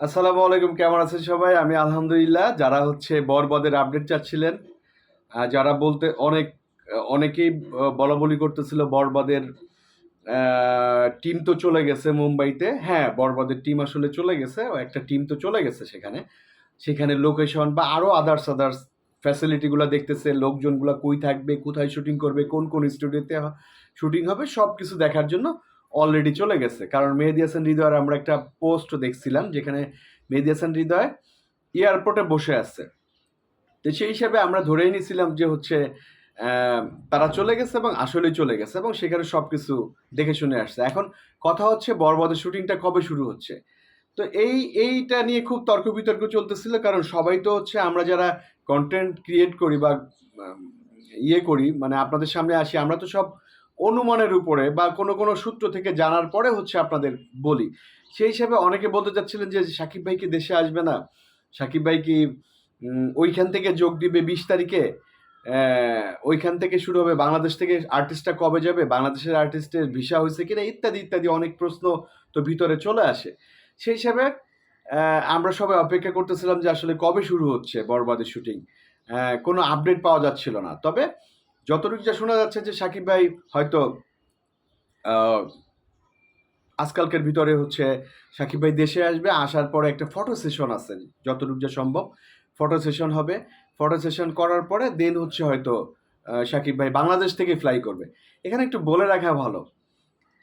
আসসালামু আলাইকুম কেমন আছেন সবাই? আমি আলহামদুলিল্লাহ যারা হচ্ছে বরবাদের আপডেট চাচ্ছিলেন যারা বলতে অনেক অনেকেই আহ, বলা বলি করতেছিল বরবাদের টিম তো চলে গেছে মুম্বাইতে। হ্যাঁ বরবাদের টিম আসলে চলে গেছে একটা টিম তো চলে গেছে সেখানে। সেখানে লোকেশন বা আরও আদার্স আদার্স ফ্যাসিলিটিগুলো দেখতেছে লোকজনগুলো কই থাকবে কোথায় শুটিং করবে কোন কোন স্টুডিওতে শুটিং হবে সব কিছু দেখার জন্য অলরেডি চলে গেছে। কারণ মেহেদি হাসান হৃদয়ের আমরা একটা পোস্ট দেখছিলাম যেখানে মেহেদি হাসান হৃদয় এয়ারপোর্টে বসে আছে। তো সেই হিসাবে আমরা ধরেই নিয়েছিলাম যে হচ্ছে তারা চলে গেছে এবং আসলেই চলে গেছে এবং সেখানে সব কিছু দেখে শুনে আসছে। এখন কথা হচ্ছে বরবাদের শুটিংটা কবে শুরু হচ্ছে? তো এই, এইটা নিয়ে খুব তর্ক বিতর্ক চলতেছিল কারণ সবাই তো হচ্ছে আমরা যারা কন্টেন্ট ক্রিয়েট করি বা ইয়ে করি মানে আপনাদের সামনে আসি, আমরা তো সব অনুমানের উপরে বা কোনো কোনো সূত্র থেকে জানার পরে হচ্ছে আপনাদের বলি। সেই হিসাবে অনেকে বলতে চাচ্ছিলেন যে সাকিব ভাই কি দেশে আসবে না? সাকিব ভাই কি ওইখান থেকে যোগ দিবে বিশ তারিখে? ওইখান থেকে শুরু হবে বাংলাদেশ থেকে আর্টিস্টটা কবে যাবে? বাংলাদেশের আর্টিস্টের ভিসা হয়েছে কিনা? ইত্যাদি ইত্যাদি অনেক প্রশ্ন তো ভিতরে চলে আসে। সেই হিসাবে আমরা সবাই অপেক্ষা করতেছিলাম যে আসলে কবে শুরু হচ্ছে বরবাদের শুটিং। কোনো আপডেট পাওয়া যাচ্ছিল না। তবে যতটুকু যা শোনা যাচ্ছে যে সাকিব ভাই হয়তো আজকালকের ভিতরে হচ্ছে সাকিব ভাই দেশে আসবে, আসার পরে একটা ফটো সেশন আছে, যতটুকু যা সম্ভব ফটো সেশন হবে। ফটো সেশন করার পরে দেন হচ্ছে হয়তো সাকিব ভাই বাংলাদেশ থেকে ফ্লাই করবে। এখানে একটু বলে রাখা ভালো,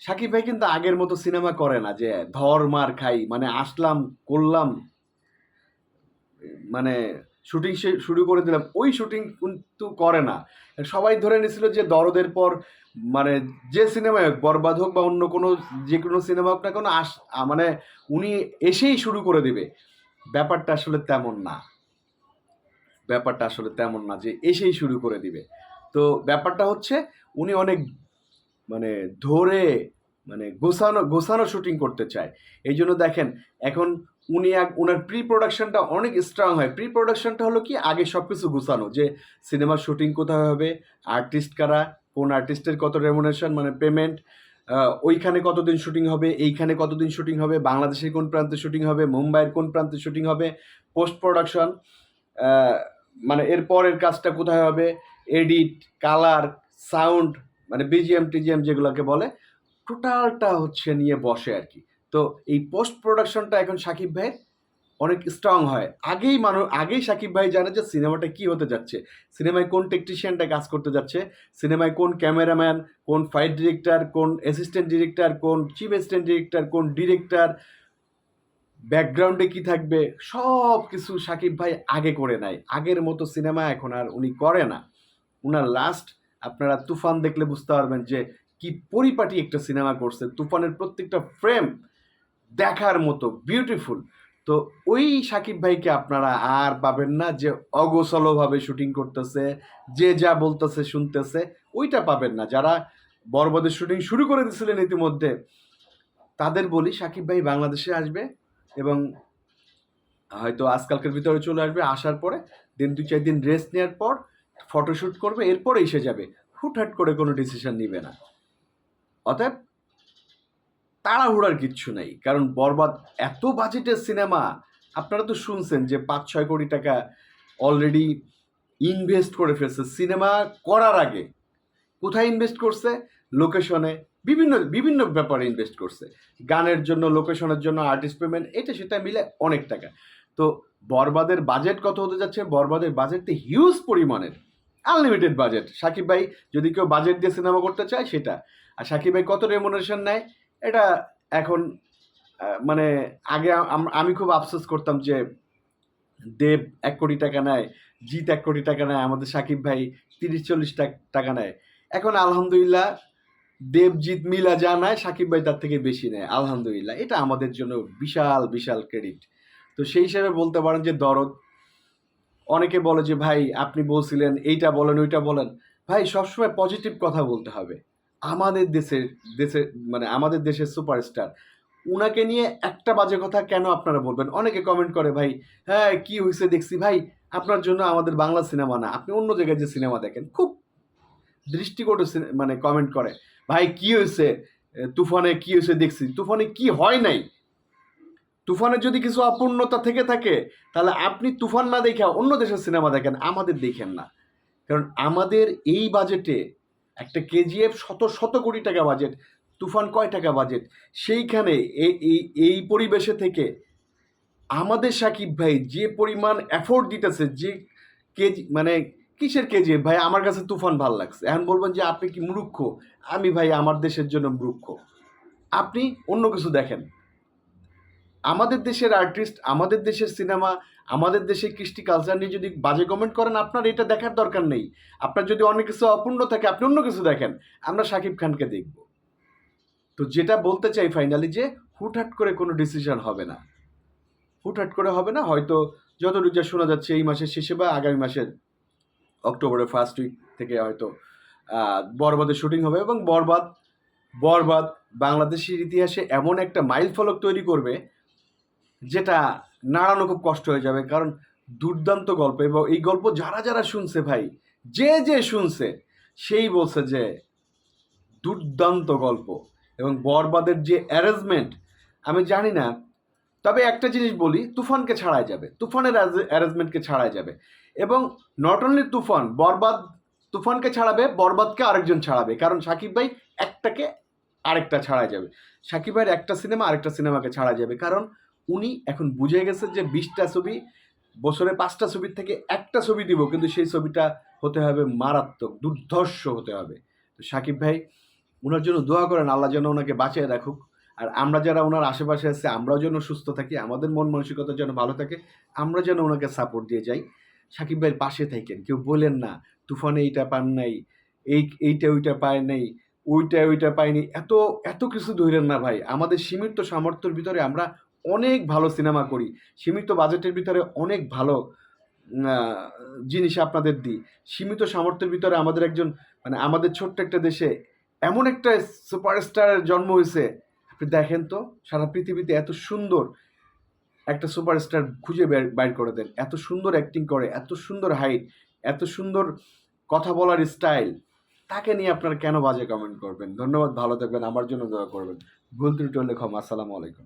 সাকিব ভাই কিন্তু আগের মতো সিনেমা করে না যে ধর মার খাই মানে আসলাম, করলাম মানে শুটিং সে শুরু করে দিলাম। ওই শুটিং কিন্তু করে না। সবাই ধরে নিয়েছিল যে দরদের পর মানে যে সিনেমায় হোক, বরবাদ হোক বা অন্য কোনো, যে কোনো সিনেমা হোক না কোনো, আস মানে উনি এসেই শুরু করে দেবে। ব্যাপারটা আসলে তেমন না। ব্যাপারটা আসলে তেমন না যে এসেই শুরু করে দিবে। তো ব্যাপারটা হচ্ছে, উনি অনেক মানে ধরে মানে গোছানো গোছানো শুটিং করতে চায়। এই জন্য দেখেন, এখন উনি এক ওনার প্রি প্রোডাকশনটা অনেক স্ট্রং হয়। প্রি প্রোডাকশনটা হলো কি? আগে সব কিছু গোছানো, যে সিনেমার শুটিং কোথায় হবে আর্টিস্ট কারা, কোন আর্টিস্টের কত রেমুনেশন মানে পেমেন্ট ওইখানে কতদিন শুটিং হবে, এইখানে কতদিন শুটিং হবে, বাংলাদেশের কোন প্রান্তে শুটিং হবে, মুম্বাইয়ের কোন প্রান্তে শুটিং হবে পোস্ট প্রোডাকশন মানে এর পরের কাজটা কোথায় হবে এডিট কালার সাউন্ড মানে বিজিএম টিজিএম যেগুলোকে বলে টোটালটা হচ্ছে নিয়ে বসে আর কি। তো এই পোস্ট প্রোডাকশনটা এখন সাকিব ভাইয়ের অনেক স্ট্রং হয়। আগেই মানুষ আগেই সাকিব ভাই জানে যে সিনেমাটা কি হতে যাচ্ছে। সিনেমায় কোন টেকনিশিয়ানটা কাজ করতে যাচ্ছে, সিনেমায় কোন ক্যামেরাম্যান কোন ফাইট ডিরেক্টর কোন অ্যাসিস্ট্যান্ট ডিরেক্টর কোন চিফ অ্যাসিস্ট্যান্ট ডিরেক্টর কোন ডিরেক্টর ব্যাকগ্রাউন্ডে কি থাকবে, সব কিছু সাকিব ভাই আগে করে নেয়। আগের মতো সিনেমা এখন আর উনি করে না। উনার লাস্ট আপনারা তুফান দেখলে বুঝতে পারবেন যে কি পরিপাটি একটা সিনেমা করছে। তুফানের প্রত্যেকটা ফ্রেম দেখার মতো বিউটিফুল তো ওই সাকিব ভাইকে আপনারা আর পাবেন না যে অগোছলভাবে শুটিং করতেছে, যে যা বলতেছে, শুনতেছে, ওইটা পাবেন না। যারা বরবাদের শুটিং শুরু করে দিয়েছিলেন ইতিমধ্যে, তাদের বলি সাকিব ভাই বাংলাদেশে আসবে এবং হয়তো আজকালকের ভিতরে চলে আসবে, আসার পরে দিন দুই, চার দিন রেস্ট নেওয়ার পর ফটোশ্যুট করবে এরপরে এসে যাবে। হুটহাট করে কোনো ডিসিশন নিবে না। অতএব তাড়াহুড়ার কিচ্ছু নেই। কারণ বরবাদ এত বাজেটের সিনেমা, আপনারা তো শুনছেন যে পাঁচ ছয় কোটি টাকা অলরেডি ইনভেস্ট করে ফেলছে সিনেমা করার আগে। কোথায় ইনভেস্ট করছে? লোকেশনে বিভিন্ন বিভিন্ন ব্যাপারে ইনভেস্ট করছে। গানের জন্য লোকেশনের জন্য আর্টিস্ট পেমেন্ট এটা সেটা মিলে অনেক টাকা। তো বরবাদের বাজেট কত হতে যাচ্ছে? বরবাদের বাজেট তো হিউজ পরিমাণের। আনলিমিটেড বাজেট সাকিব ভাই যদি কেউ বাজেট দিয়ে সিনেমা করতে চায়, সেটা। আর সাকিব ভাই কত রেমুনেশন নেয়? এটা এখন মানে আগে আমি খুব আফসোস করতাম যে দেব এক কোটি টাকা নেয়, জিৎ এক কোটি টাকা নেয়, আমাদের সাকিব ভাই তিরিশ, চল্লিশ টাকা নেয়। এখন আলহামদুলিল্লাহ দেবজিৎ মিলা যা নেয়, সাকিব ভাই তার থেকে বেশি নেয়, আলহামদুলিল্লাহ। এটা আমাদের জন্য বিশাল বিশাল ক্রেডিট তো সেই হিসাবে বলতে পারেন যে দরদ, অনেকে বলে যে, ভাই, আপনি বলছিলেন, এইটা বলেন, ওইটা বলেন। ভাই, সবসময় পজিটিভ কথা বলতে হবে। আমাদের দেশের দেশের মানে আমাদের দেশের সুপারস্টার উনাকে নিয়ে একটা বাজে কথা কেন আপনারা বলবেন? অনেকে কমেন্ট করে, ভাই হ্যাঁ কি হয়েছে দেখছি, ভাই, আপনার জন্য আমাদের বাংলা সিনেমা না, আপনি অন্য জায়গায় যে সিনেমা দেখেন। খুব দৃষ্টিকটু সিনে- মানে কমেন্ট করে, ভাই, কি হয়েছে? তুফানে কি হয়েছে দেখছি? তুফানে কি হয় নাই? তুফানের যদি কিছু অপূর্ণতা থেকে থাকে, তাহলে আপনি তুফান না দেখে অন্য দেশের সিনেমা দেখেন, আমাদের দেখেন না। কারণ আমাদের এই বাজেটে একটা কেজিএফ শত শত কোটি টাকা বাজেট তুফান কয় টাকা বাজেট সেইখানে এই এই- পরিবেশে থেকে আমাদের সাকিব ভাই যে পরিমাণ এফোর্ট দিতেছে, যে কেজি মানে কিসের কেজি ভাই, আমার কাছে তুফান ভালো লাগছে। এখন বলবেন যে আপনি কি মূর্খ? আমি ভাই, আমার দেশের জন্য মূর্খ। আপনি অন্য কিছু দেখেন। আমাদের দেশের আর্টিস্ট আমাদের দেশের সিনেমা আমাদের দেশের কৃষ্টি কালচার নিয়ে যদি বাজে কমেন্ট করেন, আপনার এটা দেখার দরকার নেই। আপনার যদি অনেক কিছু অপূর্ণ থাকে, আপনি অন্য কিছু দেখেন, আমরা শাকিব খানকে দেখব। তো যেটা বলতে চাই ফাইনালি যে, হুটহাট করে কোনো ডিসিশন হবে না। হুটহাট করে হবে না, হয়তো যত যা শোনা যাচ্ছে এই মাসের শেষে বা আগামী মাসের অক্টোবরের ফার্স্ট উইক থেকে হয়তো বরবাদের শুটিং হবে এবং বরবাদ বরবাদ বাংলাদেশের ইতিহাসে এমন একটা মাইল ফলক তৈরি করবে যেটা নাড়ানো খুব কষ্ট হয়ে যাবে, কারণ দুর্দান্ত গল্প এবং এই গল্প যারা যারা শুনছে ভাই, যে যে শুনছে, সেই বলছে যে দুর্দান্ত গল্প এবং বরবাদের যে অ্যারেঞ্জমেন্ট আমি জানি না, তবে একটা জিনিস বলি, তুফানকে ছাড়াই যাবে, তুফানের অ্যারেঞ্জমেন্টকে ছাড়াই যাবে এবং নট অনলি তুফান, বরবাদ তুফানকে ছাড়াবে, বরবাদকে আরেকজন ছাড়াবে, কারণ সাকিব ভাই একটাকে আরেকটা ছাড়াই যাবে, সাকিব ভাইয়ের একটা সিনেমা আরেকটা সিনেমাকে ছাড়া যাবে, কারণ উনি এখন বুঝে গেছে যে বিশটা ছবি, বছরে পাঁচটা ছবির থেকে একটা ছবি দিব, কিন্তু সেই ছবিটা হতে হবে মারাত্মক, দুর্ধর্ষ হতে হবে। তো সাকিব ভাই ওনার জন্য দোয়া করেন, আল্লাহ যেন ওনাকে বাঁচিয়ে রাখুক। আর আমরা যারা ওনার আশেপাশে আছে, আমরাও যেন সুস্থ থাকি, আমাদের মন মানসিকতা যেন ভালো থাকে, আমরা যেন ওনাকে সাপোর্ট দিয়ে যাই। সাকিব ভাইয়ের পাশে থাকেন, কেউ বলেন না, তুফানে এইটা পান নাই, এই, এইটা ওইটা পায় নাই, ওইটা ওইটা পাইনি এত এত কিছু ধরেন না ভাই। আমাদের সীমিত সামর্থ্যের ভিতরে আমরা অনেক ভালো সিনেমা করি। সীমিত বাজেটের ভিতরে অনেক ভালো জিনিস আপনাদের দিই। সীমিত সামর্থ্যের ভিতরে আমাদের একজন মানে আমাদের ছোট্ট একটা দেশে এমন একটা সুপারস্টারের জন্ম হয়েছে। আপনি দেখেন তো, সারা পৃথিবীতে এত সুন্দর একটা সুপারস্টার খুঁজে বাইর করে দেন। এত সুন্দর অ্যাক্টিং করে, এত সুন্দর হাইট এত সুন্দর কথা বলার স্টাইল তাকে নিয়ে আপনারা কেন বাজে কমেন্ট করবেন? ধন্যবাদ, ভালো থাকবেন, আমার জন্য দোয়া করবেন। ভুল ত্রুটি হলে ক্ষমা, আসসালামু আলাইকুম।